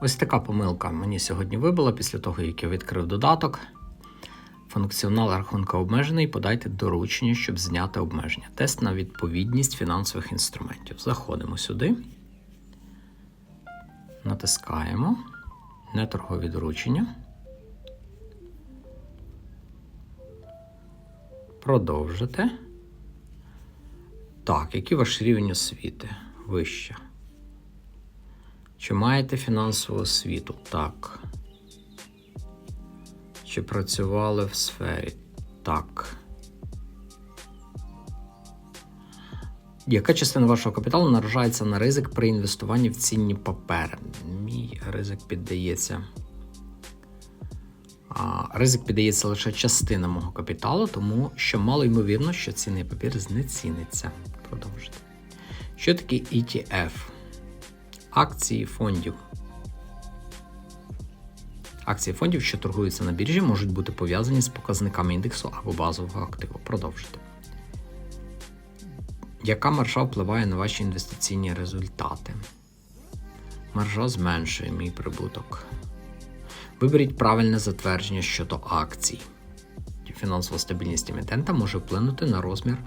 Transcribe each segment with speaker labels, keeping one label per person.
Speaker 1: Ось така помилка мені сьогодні вибила після того, як я відкрив додаток. Функціонал рахунка обмежений. Подайте доручення, щоб зняти обмеження. Тест на відповідність фінансових інструментів. Заходимо сюди. Натискаємо. Неторгові доручення. Продовжити. Так, який ваш рівень освіти? Вище. Чи маєте фінансову освіту? Так. Чи працювали в сфері? Так. Яка частина вашого капіталу наражається на ризик при інвестуванні в цінні папери? Мій ризик піддається. Ризик піддається лише частина мого капіталу, тому що мало ймовірно, що цінний папір знеціниться. Продовжити. Що таке ETF? Акції фондів. Акції фондів, що торгуються на біржі, можуть бути пов'язані з показниками індексу або базового активу. Продовжити. Яка маржа впливає на ваші інвестиційні результати? Маржа зменшує мій прибуток. Виберіть правильне затвердження щодо акцій. Фінансова стабільність емітента може вплинути на розмір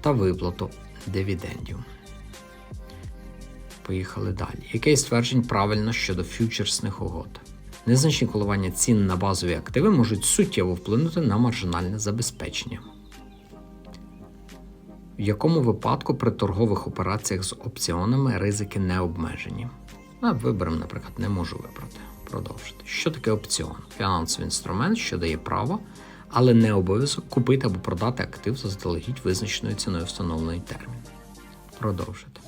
Speaker 1: та виплату дивідендів. Поїхали далі. Яке із стверджень правильно щодо фьючерсних угод? Незначні коливання цін на базові активи можуть суттєво вплинути на маржинальне забезпечення. В якому випадку при торгових операціях з опціонами ризики не обмежені? А виберемо, наприклад, не можу вибрати. Продовжити. Що таке опціон? Фінансовий інструмент, що дає право, але не обов'язок купити або продати актив заздалегідь визначеною ціною встановлений термін. Продовжити.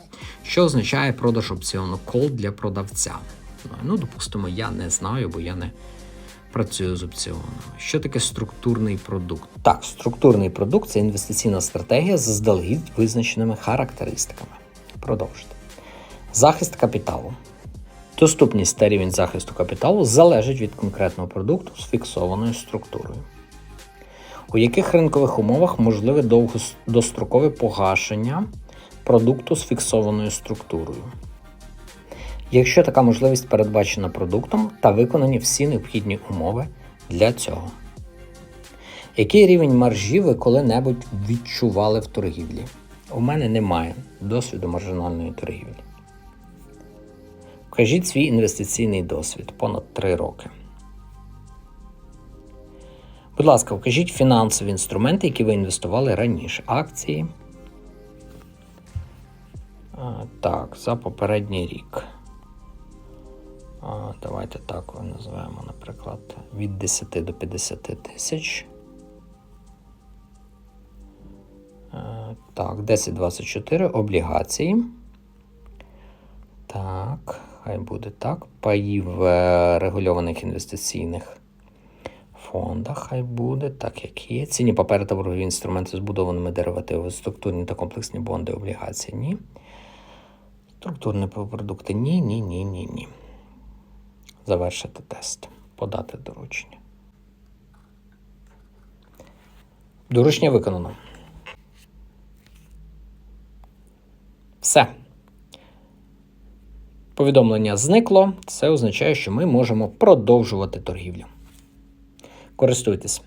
Speaker 1: Що означає продаж опціону call для продавця? Ну, допустимо, я не знаю, бо я не працюю з опціонами. Що таке структурний продукт? Так, структурний продукт це інвестиційна стратегія з заздалегідь визначеними характеристиками. Продовжити. Захист капіталу. Доступність та рівень захисту капіталу залежить від конкретного продукту з фіксованою структурою. У яких ринкових умовах можливе довгострокове погашення продукту з фіксованою структурою? Якщо така можливість передбачена продуктом та виконані всі необхідні умови для цього. Який рівень маржі ви коли-небудь відчували в торгівлі? У мене немає досвіду маржинальної торгівлі. Вкажіть свій інвестиційний досвід понад 3 роки. Будь ласка, вкажіть фінансові інструменти, які ви інвестували раніше. Акції. Так, за попередній рік. Давайте так назвемо, наприклад, від 10 до 50 тисяч. Так, 1024 облігації. Так, хай буде так. Паї в е, регульованих інвестиційних фондах, хай буде, так як є. Цінні папери та боргові інструменти з будованими структурні та комплексні бонди, облігації. Ні. Структурні продукти. Ні, ні, ні, ні, ні. Завершити тест. Подати доручення. Доручення виконано. Все. Повідомлення зникло. Це означає, що ми можемо продовжувати торгівлю. Користуйтесь.